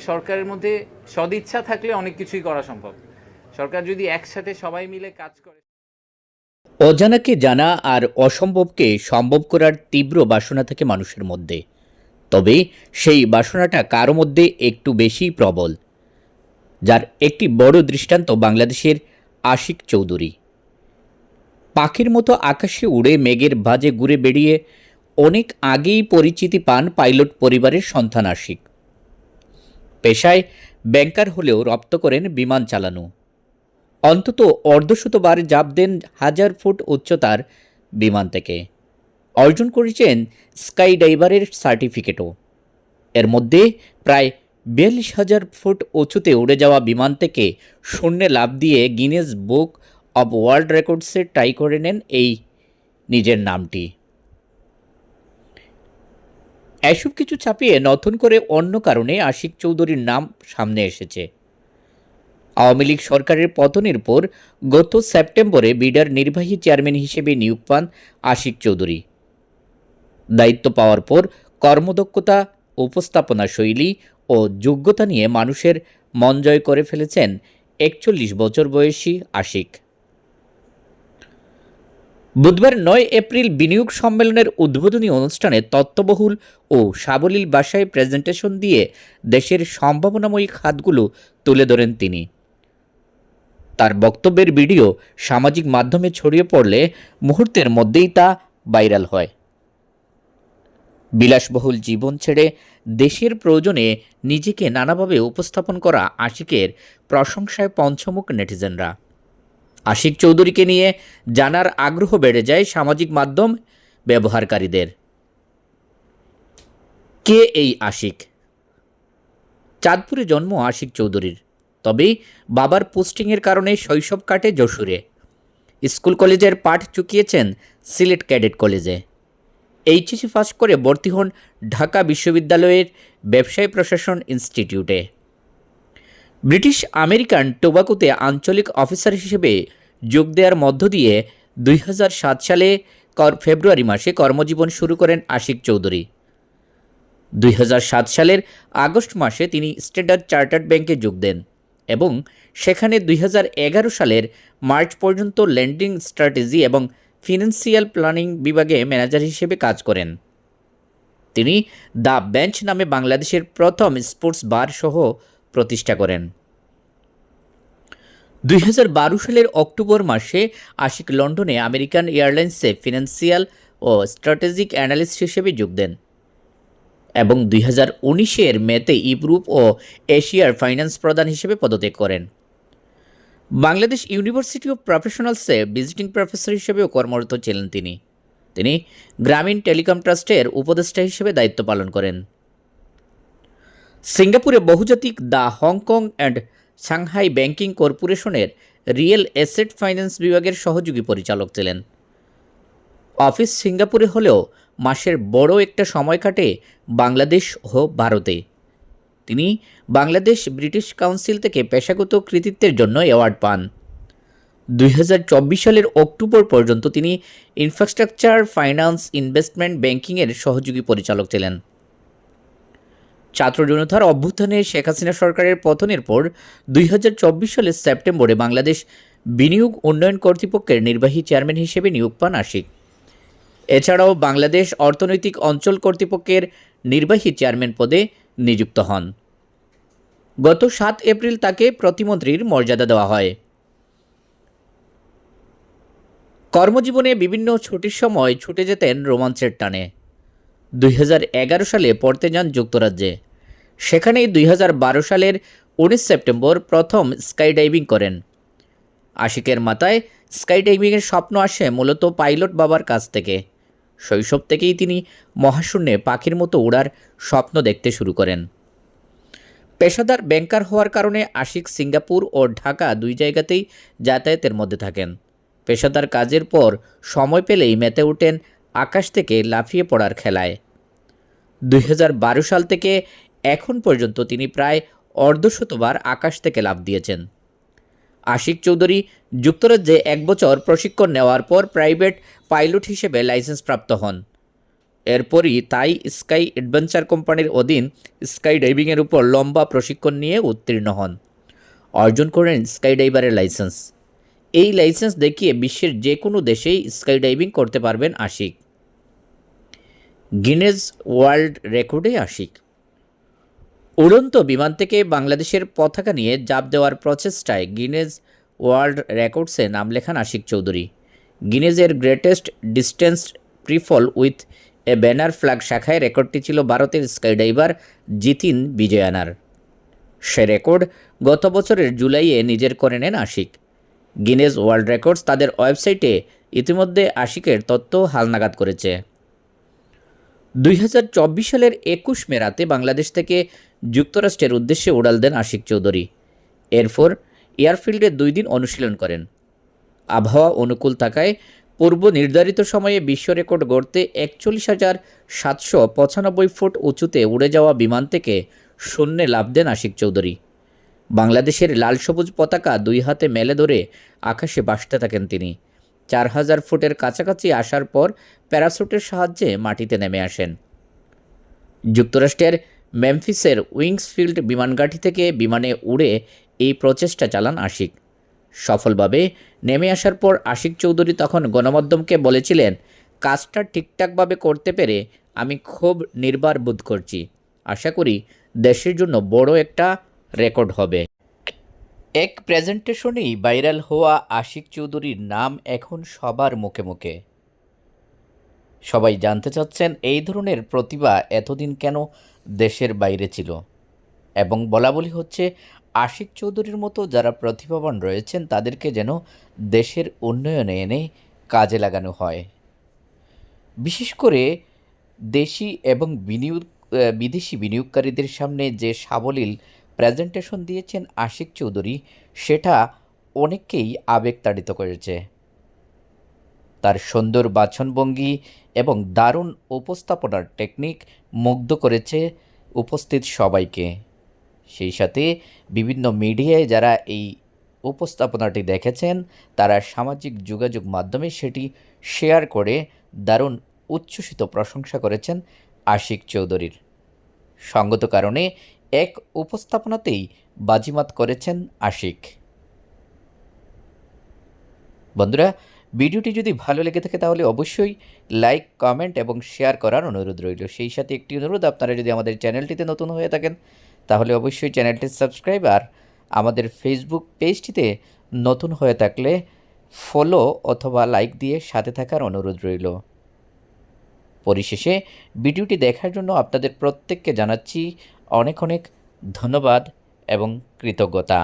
সরকারের মধ্যে সদিচ্ছা থাকলে অনেক কিছুই করা সম্ভব। সরকার যদি একসাথে সবাই মিলে কাজ করে। অজানাকে জানা আর অসম্ভবকে সম্ভব করার তীব্র বাসনা থাকে মানুষের মধ্যে। তবে সেই বাসনাটা কারও মধ্যে একটু বেশিই প্রবল, যার একটি বড় দৃষ্টান্ত বাংলাদেশের আশিক চৌধুরী। পাখির মতো আকাশে উড়ে মেঘের বাজে ঘুরে বেরিয়ে অনেক আগেই পরিচিতি পান পাইলট পরিবারের সন্তান আশিক। পেশায় ব্যাংকার হলেও রপ্ত করেন বিমান চালানো। অন্তত অর্ধশতবার জাপ দেন হাজার ফুট উচ্চতার বিমান থেকে। অর্জন করেছেন স্কাই ডাইভারের সার্টিফিকেটও। এর মধ্যে প্রায় বিয়াল্লিশ হাজার ফুট উঁচুতে উড়ে যাওয়া বিমান থেকে শূন্যে লাভ দিয়ে গিনেস বুক অব ওয়ার্ল্ড রেকর্ডসে ট্রাই করে নেন এই নিজের নামটি। এসব কিছু ছাপিয়ে নতুন করে অন্য কারণে আশিক চৌধুরীর নাম সামনে এসেছে। আওয়ামী লীগ সরকারের পতনের পর গত সেপ্টেম্বরে বিডার নির্বাহী চেয়ারম্যান হিসেবে নিয়োগ পান আশিক চৌধুরী। দায়িত্ব পাওয়ার পর কর্মদক্ষতা, উপস্থাপনা শৈলী ও যোগ্যতা নিয়ে মানুষের মন জয় করে ফেলেছেন একচল্লিশ বছর বয়সী আশিক। বুধবার নয় এপ্রিল বিনিয়োগ সম্মেলনের উদ্বোধনী অনুষ্ঠানে তত্ত্ববহুল ও সাবলীল ভাষায় প্রেজেন্টেশন দিয়ে দেশের সম্ভাবনাময়ী খাতগুলো তুলে ধরেন তিনি। তার বক্তব্যের ভিডিও সামাজিক মাধ্যমে ছড়িয়ে পড়লে মুহূর্তের মধ্যেই তা ভাইরাল হয়। বিলাসবহুল জীবন ছেড়ে দেশের প্রয়োজনে নিজেকে নানাভাবে উপস্থাপন করা আশিকের প্রশংসায় পঞ্চমুখ নেটিজেনরা। আশিক চৌধুরীকে নিয়ে জানার আগ্রহ বেড়ে যায় সামাজিক মাধ্যম ব্যবহারকারীদের। কে এই আশিক? চাঁদপুরে জন্ম আশিক চৌধুরীর। তবে বাবার পোস্টিংয়ের কারণে শৈশব কাটে যশোরে। স্কুল কলেজের পাঠ চুকিয়েছেন সিলেট ক্যাডেট কলেজে। এইচএসি পাস করে ভর্তি হন ঢাকা বিশ্ববিদ্যালয়ের ব্যবসায় প্রশাসন ইনস্টিটিউটে। ব্রিটিশ আমেরিকান টোবাকোতে আঞ্চলিক অফিসার হিসেবে যোগ দেওয়ার মধ্য দিয়ে দুই হাজার সাত সালে ফেব্রুয়ারি মাসে কর্মজীবন শুরু করেন আশিক চৌধুরী। দুই হাজার সাত সালের আগস্ট মাসে তিনি স্ট্যান্ডার্ড চার্টার্ড ব্যাংকে যোগ দেন এবং সেখানে দুই হাজার এগারো সালের মার্চ পর্যন্ত ল্যান্ডিং স্ট্র্যাটেজি এবং ফিনান্সিয়াল প্ল্যানিং বিভাগে ম্যানেজার হিসেবে কাজ করেন। তিনি দ্য বেঞ্চ নামে বাংলাদেশের প্রথম স্পোর্টস বার সহ প্রতিষ্ঠা করেন। দুই হাজার বারো সালের অক্টোবর মাসে আশিক লন্ডনে আমেরিকান এয়ারলাইন্সে ফিনান্সিয়াল ও স্ট্র্যাটেজিক অ্যানালিস্ট হিসেবে যোগ দেন এবং দুই হাজার উনিশের মেতে ইউরোপ ও এশিয়ার ফাইন্যান্স প্রধান হিসেবে পদত্যাগ করেন। বাংলাদেশ ইউনিভার্সিটি অফ প্রফেশনালসে ভিজিটিং প্রফেসর হিসেবেও কর্মরত ছিলেন তিনি। তিনি গ্রামীণ টেলিকম ট্রাস্টের উপদেষ্টা হিসেবে দায়িত্ব পালন করেন। সিঙ্গাপুরে বহুজাতিক the Hong Kong and Shanghai banking কর্পোরেশনের রিয়েল এসেট ফাইন্যান্স বিভাগের সহযোগী পরিচালক ছিলেন। অফিস সিঙ্গাপুরে হলেও মাসের বড় একটা সময় কাটে বাংলাদেশ ও ভারতে। তিনি বাংলাদেশ ব্রিটিশ কাউন্সিল থেকে পেশাগত কৃতিত্বের জন্য অ্যাওয়ার্ড পান। দুই হাজার চব্বিশ সালের অক্টোবর পর্যন্ত তিনি ইনফ্রাস্ট্রাকচার, ফাইন্যান্স, ইনভেস্টমেন্ট, ব্যাংকিংয়ের সহযোগী পরিচালক ছিলেন। ছাত্র জনতার অভ্যুত্থানে শেখ হাসিনা সরকারের পতনের পর দুই হাজার চব্বিশ সালের সেপ্টেম্বরে বাংলাদেশ বিনিয়োগ উন্নয়ন কর্তৃপক্ষের নির্বাহী চেয়ারম্যান হিসেবে নিয়োগ পান আশিক। এছাড়াও বাংলাদেশ অর্থনৈতিক অঞ্চল কর্তৃপক্ষের নির্বাহী চেয়ারম্যান পদে নিযুক্ত হন। গত সাত এপ্রিল তাকে প্রতিমন্ত্রীর মর্যাদা দেওয়া হয়। কর্মজীবনে বিভিন্ন ছুটির সময় ছুটে যেতেন রোমাঞ্চের টানে। দুই হাজার এগারো সালে পড়তে যান যুক্তরাজ্যে। সেখানেই দুই হাজার বারো সালের উনিশ সেপ্টেম্বর প্রথম স্কাই ডাইভিং করেন। আশিকের মাথায় স্কাই ডাইভিংয়ের স্বপ্ন আসে মূলত পাইলট বাবার কাছ থেকে। শৈশব থেকেই তিনি মহাশূন্যে পাখির মতো উড়ার স্বপ্ন দেখতে শুরু করেন। পেশাদার ব্যাংকার হওয়ার কারণে আশিক সিঙ্গাপুর ও ঢাকা দুই জায়গাতেই যাতায়াতের মধ্যে থাকেন। পেশাদার কাজের পর সময় পেলেই মেতে ওঠেন আকাশ থেকে লাফিয়ে পড়ার খেলায়। দুই হাজার বারো সাল থেকে এখন পর্যন্ত তিনি প্রায় অর্ধশতবার আকাশ থেকে লাফ দিয়েছেন। আশিক চৌধুরী যুক্তরাজ্যে এক বছর প্রশিক্ষণ নেওয়ার পর প্রাইভেট পাইলট হিসেবে লাইসেন্স প্রাপ্ত হন। এরপরই তাই স্কাই অ্যাডভেঞ্চার কোম্পানির অধীন স্কাই ডাইভিংয়ের উপর লম্বা প্রশিক্ষণ নিয়ে উত্তীর্ণ হন। অর্জন করেন স্কাই ডাইভারের লাইসেন্স। এই লাইসেন্স দেখিয়ে বিশ্বের যে কোনো দেশেই স্কাই ডাইভিং করতে পারবেন আশিক। গিনেজ ওয়ার্ল্ড রেকর্ডে আশিক। উড়ন্ত বিমান থেকে বাংলাদেশের পতাকা নিয়ে জাপ দেওয়ার প্রচেষ্টায় গিনেজ ওয়ার্ল্ড রেকর্ডসে নাম লেখান Ashiq Chowdhury. গিনেজের greatest distance freefall with a banner flag শাখায় রেকর্ডটি ছিল ভারতের স্কাইডাইভার জিতিন বিজয়ানার। সে রেকর্ড গত বছরের জুলাইয়ে নিজের করে নেন আশিক। গিনেজ ওয়ার্ল্ড রেকর্ডস তাদের ওয়েবসাইটে ইতিমধ্যে আশিকের তথ্য হালনাগাদ করেছে। দুই হাজার চব্বিশ সালের একুশ মে রাতে বাংলাদেশ থেকে যুক্তরাষ্ট্রের উদ্দেশ্যে উড়াল দেন আশিক চৌধুরী। এরপর এয়ারফিল্ডে দুই দিন অনুশীলন করেন। আবহাওয়া অনুকূল থাকায় পূর্ব নির্ধারিত সময়ে বিশ্ব রেকর্ড গড়তে একচল্লিশ হাজার সাতশো পঁচানব্বই ফুট উঁচুতে উড়ে যাওয়া বিমান থেকে শূন্যে লাভ দেন আশিক চৌধুরী। বাংলাদেশের লাল সবুজ পতাকা দুই হাতে মেলে ধরে আকাশে বাসতে থাকেন তিনি। চার হাজার ফুটের কাছাকাছি আসার পর প্যারাসুটের সাহায্যে মাটিতে নেমে আসেন। যুক্তরাষ্ট্রের মেমফিসের উইংসফিল্ড বিমানঘাঁটি থেকে বিমানে উড়ে এই প্রচেষ্টা চালান আশিক। সফলভাবে নেমে আসার পর আশিক চৌধুরী তখন গণমাধ্যমকে বলেছিলেন, কাজটা ঠিকঠাকভাবে করতে পেরে আমি খুব নির্বার বোধ করছি। আশা করি দেশের জন্য বড় একটা রেকর্ড হবে। এক প্রেজেন্টেশনেই ভাইরাল হওয়া আশিক চৌধুরীর নাম এখন সবার মুখে মুখে। সবাই জানতে চাচ্ছেন এই ধরনের প্রতিভা এতদিন কেন দেশের বাইরে ছিল? এবং বলা বলি হচ্ছে, আশিক চৌধুরীর মতো যারা প্রতিভাবান রয়েছেন, তাদেরকে যেন দেশের উন্নয়নে এনে কাজে লাগানো হয়। বিশেষ করে দেশি এবং বিনিয়োগ বিদেশি বিনিয়োগকারীদের সামনে যে সাবলীল প্রেজেন্টেশন দিয়েছেন আশিক চৌধুরী। সেটা অনেককেই আবেগতাড়িত করেছে। তার সুন্দর বাচনভঙ্গি এবং দারুণ উপস্থাপনার টেকনিক মুগ্ধ করেছে উপস্থিত সবাইকে। সেই সাথে বিভিন্ন মিডিয়ায় যারা এই উপস্থাপনাটি দেখেছেন, তারা সামাজিক যোগাযোগ মাধ্যমে সেটি শেয়ার করে দারুণ উচ্ছ্বসিত প্রশংসা করেছেন আশিক চৌধুরীর। সঙ্গত কারণে এক উপস্থাপনাতেই বাজিমাত করেছেন আশিক। বন্ধুরা, ভিডিওটি যদি ভালো লেগে থাকে তাহলে অবশ্যই লাইক, কমেন্ট এবং শেয়ার করার অনুরোধ রইল। সেই সাথে একটি অনুরোধ, আপনারা যদি আমাদের চ্যানেলটিতে নতুন হয়ে থাকেন, তাহলে অবশ্যই চ্যানেলটি সাবস্ক্রাইব আর আমাদের ফেসবুক পেজটিতে নতুন হয়ে থাকলে ফলো অথবা লাইক দিয়ে সাথে থাকার অনুরোধ রইল। পরিশেষে, ভিডিওটি দেখার জন্য আপনাদের প্রত্যেককে জানাচ্ছি অনেক অনেক ধন্যবাদ এবং কৃতজ্ঞতা।